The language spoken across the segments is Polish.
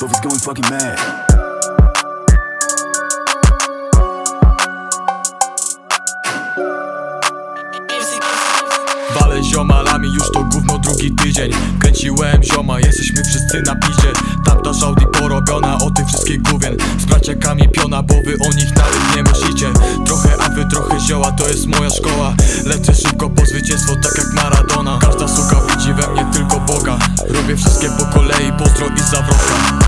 both is going fucking mad. Walę ziomalami, już to gówno drugi tydzień. Kręciłem zioma, jesteśmy wszyscy na pizie Tamta Audi porobiona o tych wszystkich gówien. Z braciakami piona, bo wy o nich nawet nie myślicie. Trochę a wy trochę zioła, to jest moja szkoła. Lecę szybko po zwycięstwo, tak jak Maradona. Każda suka widzi we mnie tylko Boga. Robię wszystkie po kolei, pozdro i zawrotka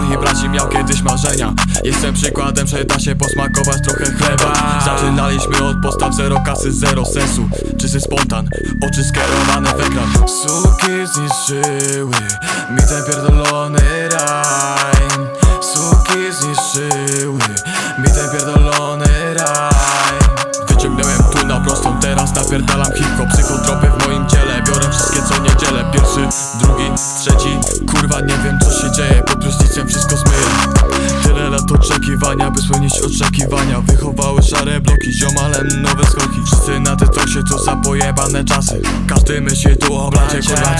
moich braci miał kiedyś marzenia. Jestem przykładem, że da się posmakować trochę chleba. Zaczynaliśmy od postaw zero kasy, zero sensu. Czysty spontan, oczy skierowane w ekran. Suki zniszczyły mi ten pierdolony raj Suki zniszczyły mi ten pierdolony raj by spełnić oczekiwania. Wychowały szare bloki, ziomalem nowe skoki. Wszyscy na TikToksie to za pojebane czasy. Każdy myśli tu o blacie, kurwa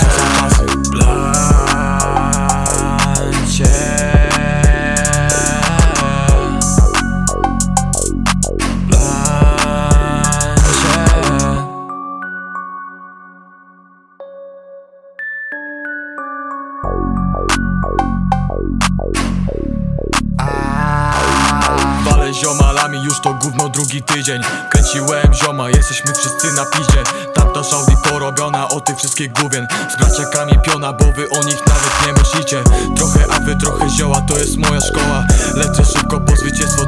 ziomalami, już to gówno drugi tydzień. Kręciłem zioma, jesteśmy wszyscy na pizie Tamta Audi porobiona o tych wszystkich gówien Z braciakami piona, bo wy o nich nawet nie myślicie. Trochę a wy trochę zioła, to jest moja szkoła. Lecę szybko po zwycięstwo,